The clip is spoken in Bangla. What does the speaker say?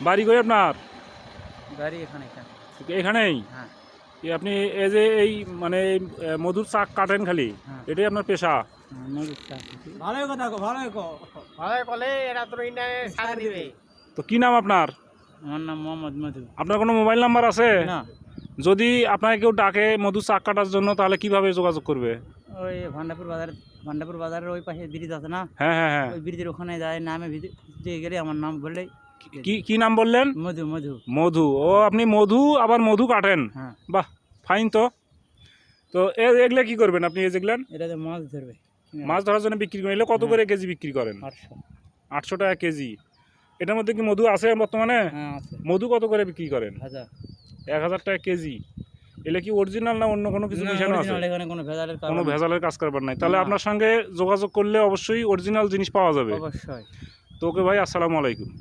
বাড়ি কই আপনার? গাড়ি এখানে এখানে। এখানেই? হ্যাঁ। এই আপনি এই যে এই মানে এই, মধুর চাক কাটেন খালি হ্যাঁ। এটাই আপনার পেশা? নদীর ভালোই কথা ভালোই কো। ভালোই কলে ইন্টারনে সাথে দিবে। তো কি নাম আপনার? আমার নাম মোহাম্মদ মধু। আপনার কোনো মোবাইল নাম্বার আছে? না। যদি আপনাকে কেউ ডাকে মধু চাক কাটার জন্য তাহলে কীভাবে যোগাযোগ করবে? ওই ভান্ডাপুর বাজার ভান্ডাপুর বাজারের ওই পাশে ব্রিজ আছে না? হ্যাঁ হ্যাঁ হ্যাঁ। ওই ব্রিজের ওখানে যায় নামে ভিতরে গেলে আমার নাম বললেই কি কি নাম? বললেন? মধু মধু। মধু। ও আপনি মধু আবার মধু কাটেন। হ্যাঁ। বাহ ফাইন তো। তো এগুলো কি করবেন আপনি এই যেগুলেন এটাতে মাছ ধরবে। মাছ ধরার জন্য বিক্রি করেন এগুলো কত হ্যাঁ। করে কেজি বিক্রি করেন? আটশো। আটশো টাকা কেজি। এটার মধ্যে কি মধু আছে বর্তমানে? হ্যাঁ মধু কত করে বিক্রি করেন? এক হাজার টাকা কেজি। এগুলো কি অরিজিনাল না অন্য কোনো কিছু মিশানো আছে? কোনো। ভেজালের কাজ করবার নাই। তাহলে আপনার সঙ্গে যোগাযোগ করলে অবশ্যই অরিজিনাল জিনিস পাওয়া যাবে। অবশ্যই। তো ওকে ভাই আসসালামু আলাইকুম।